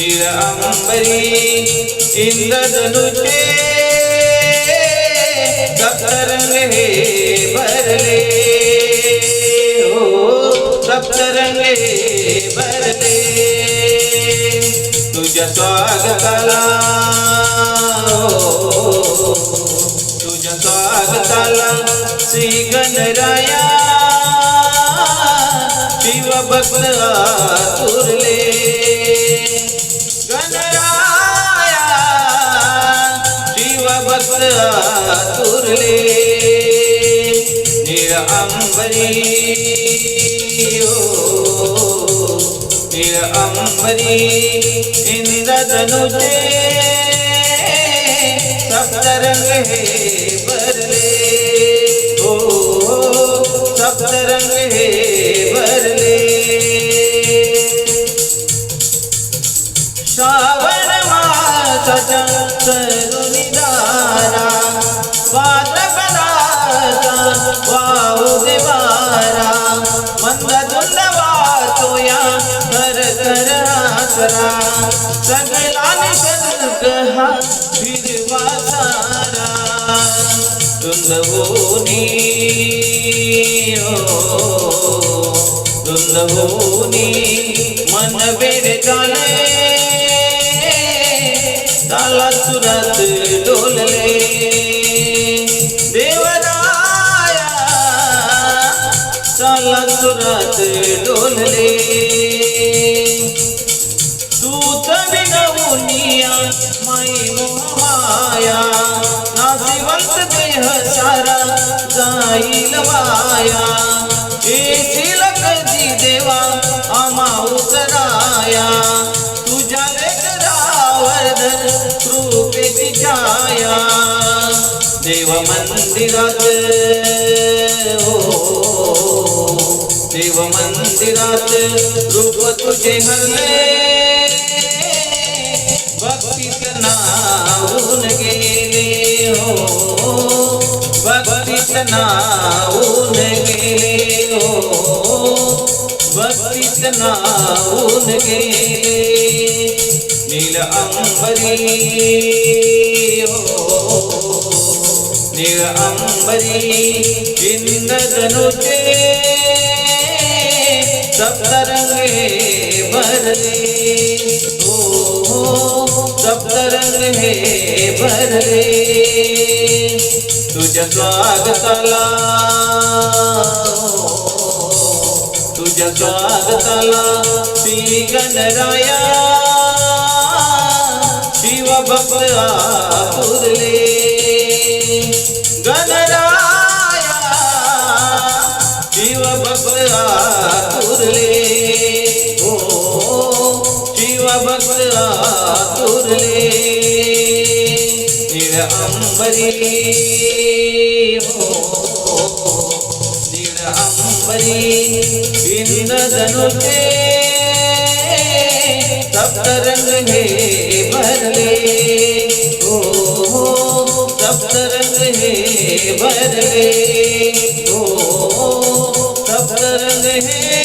निळांबरी इंद्रधनुचे सप्तरंग हे भरले हो सप्तरंग हे भरले तुझ्या स्वागताला तुझ्या स्वागताला श्री गणराया। शिव भक्त भक्त आतुरले निळ अंबरी ओ, निळ अंबरी इंद्रधनुचे सप्तरंग हे भरले हो सप्तरंग हे भरले श्रावण मासाच्या तरुणी आसरा सगळा निसर्ग हा हिरवा सारा धुंदवोनी ओ धुंदवोनी मन वेड झाले ताला सुरात डोलले देवराया ताला सुरात डोलले. तूच विनवुनिया माई मोहाया। नाशिवंत देह सारा कधी देवा, आमा उतराया। तुझ्या देव मंदिरात हो देव मंदिरात रूप तुझे हरले। हो भक्तीत नाऊन गेले हो भक्तीत नाऊन गेले नील अंबरी हो नील अंबरी इंद्रधनुचे सप्तरंगे भरले हो सप्तरंग हे भरले तुझ्या स्वागताला तुझ्या स्वागताला श्री गणराया शिव भक्त आपुरले गणराया शिव भक्त आपुरले हो शिव भक्त आपुरले निळ अंबरी हो। निळ अंबरी इंद्रधनुचे सप्तरंग हे भरले हो सप्तरंग हे भरले हो सप्तरंग हे